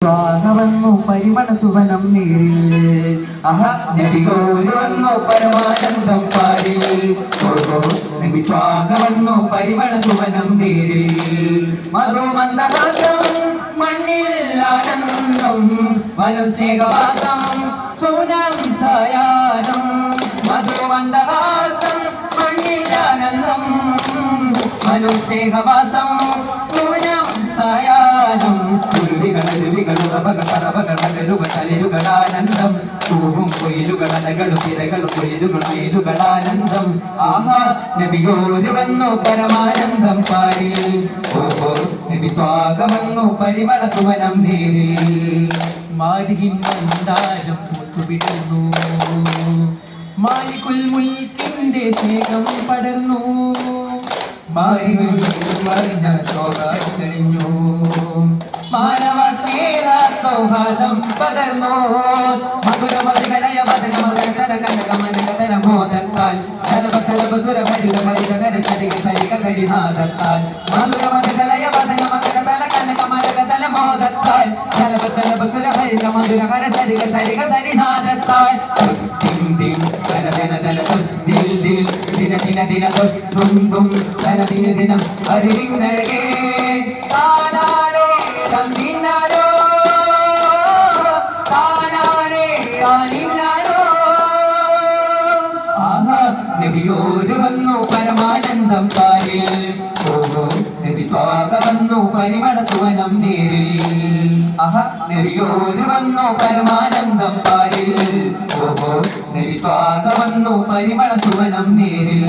സ്വാഗവന്നു പരിമള സുവനം നീരിൽ വന്നു പരമാനന്ദം പാരിൽ വന്നു നബി സുവനം നീരിൽ മധുമന്ദഭാസം മണ്ണിൽ ആനന്ദം വനുസ്നേഹവാസം സോനം സായാനം മധുമന്ദഹാസം മണ്ണിൽ ആനന്ദം മനുസ്നേഹവാസം സോനം സായാനം ുകളാനന്ദം കൊയിലുകൾ അലകളും തിരകളും കൊയിലുകൾ ആഹാ നബിയോര് വന്നു പരമാനന്ദം പാരി ഓഹോ നബി ത്വാഗമന്നു പരിമള സുവനം ധീരി മാതിഹിൻ മന്ദാരം പൂത്തുവിടുന്നു മാലിക്കുൽ മുൽക്കിന്റെ സ്നേഹം പടർന്നു. മാറിഞ്ഞ ശോഭ തെളിഞ്ഞു സ്നേഹ സൗഹാർദ്ദം പകർന്നു? മധുര മധുരയ വദന മകര കനക മനകര മോദത്താൽ ശലഭ ശലഭ സുര ഹരിത ഹരിത കര സരിക സരിക ഹരിനാദത്താൽ മധുര മധുരയ വദന മകര കനക മനകര മോദത്താൽ ശലഭ ശലഭ സുര ഹരിത മധുര ഹര സരിക സരിക സരിനാദത്താൽ ദിം ദിം ധന ധന ദിൽ ദിൽ ദിന ദിന ദിന ദും ദും ധന ദിന ദിനം ഹരിവിങ്ങഴകേ പരമാനന്ദം പാരിൽ. ത്വാക വന്നു പരിമള സുവനം നേരിൽ. അഹ നബിയോര് വന്നു പരമാനന്ദം പാരിൽ. ഓഹോ നബി പാക വന്നു പരിമള സുവനം നേരിൽ.